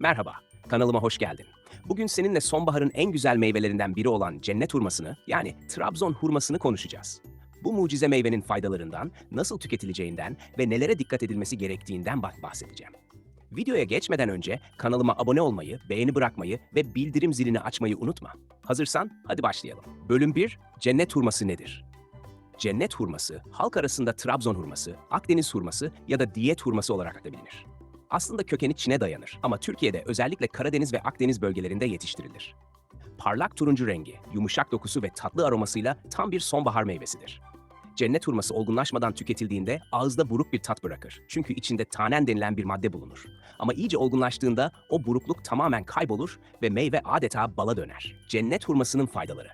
Merhaba, kanalıma hoş geldin. Bugün seninle sonbaharın en güzel meyvelerinden biri olan cennet hurmasını yani Trabzon hurmasını konuşacağız. Bu mucize meyvenin faydalarından, nasıl tüketileceğinden ve nelere dikkat edilmesi gerektiğinden bah- bahsedeceğim. Videoya geçmeden önce kanalıma abone olmayı, beğeni bırakmayı ve bildirim zilini açmayı unutma. Hazırsan hadi başlayalım. Bölüm 1. Cennet hurması nedir? Cennet hurması, halk arasında Trabzon hurması, Akdeniz hurması ya da diyet hurması olarak da bilinir. Aslında kökeni Çin'e dayanır ama Türkiye'de özellikle Karadeniz ve Akdeniz bölgelerinde yetiştirilir. Parlak turuncu rengi, yumuşak dokusu ve tatlı aromasıyla tam bir sonbahar meyvesidir. Cennet hurması olgunlaşmadan tüketildiğinde ağızda buruk bir tat bırakır. Çünkü içinde tanen denilen bir madde bulunur. Ama iyice olgunlaştığında o burukluk tamamen kaybolur ve meyve adeta bala döner. Cennet hurmasının faydaları.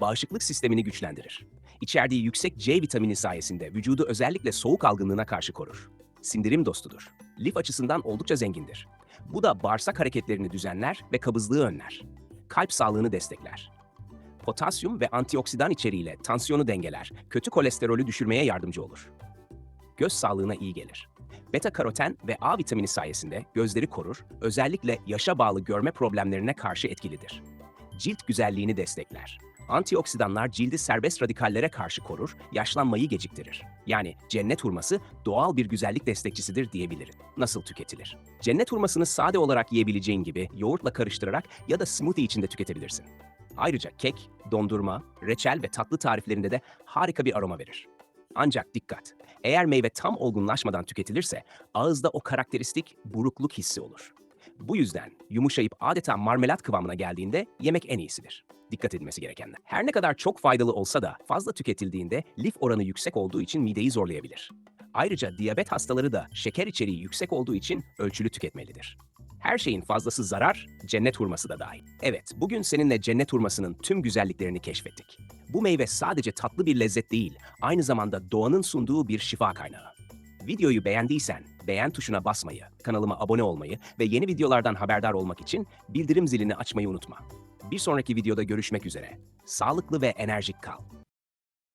Bağışıklık sistemini güçlendirir. İçerdiği yüksek C vitamini sayesinde vücudu özellikle soğuk algınlığına karşı korur. Sindirim dostudur. Lif açısından oldukça zengindir. Bu da bağırsak hareketlerini düzenler ve kabızlığı önler. Kalp sağlığını destekler. Potasyum ve antioksidan içeriğiyle tansiyonu dengeler, kötü kolesterolü düşürmeye yardımcı olur. Göz sağlığına iyi gelir. Beta karoten ve A vitamini sayesinde gözleri korur, özellikle yaşa bağlı görme problemlerine karşı etkilidir. Cilt güzelliğini destekler. Antioksidanlar cildi serbest radikallere karşı korur, yaşlanmayı geciktirir. Yani cennet hurması doğal bir güzellik destekçisidir diyebilirim. Nasıl tüketilir? Cennet hurmasını sade olarak yiyebileceğin gibi yoğurtla karıştırarak ya da smoothie içinde tüketebilirsin. Ayrıca kek, dondurma, reçel ve tatlı tariflerinde de harika bir aroma verir. Ancak dikkat! Eğer meyve tam olgunlaşmadan tüketilirse ağızda o karakteristik burukluk hissi olur. Bu yüzden yumuşayıp adeta marmelat kıvamına geldiğinde yemek en iyisidir. Dikkat edilmesi gerekenler. Her ne kadar çok faydalı olsa da fazla tüketildiğinde lif oranı yüksek olduğu için mideyi zorlayabilir. Ayrıca diyabet hastaları da şeker içeriği yüksek olduğu için ölçülü tüketmelidir. Her şeyin fazlası zarar, cennet hurması da dahil. Evet, bugün seninle cennet hurmasının tüm güzelliklerini keşfettik. Bu meyve sadece tatlı bir lezzet değil, aynı zamanda doğanın sunduğu bir şifa kaynağı. Videoyu beğendiysen beğen tuşuna basmayı, kanalıma abone olmayı ve yeni videolardan haberdar olmak için bildirim zilini açmayı unutma. Bir sonraki videoda görüşmek üzere. Sağlıklı ve enerjik kal.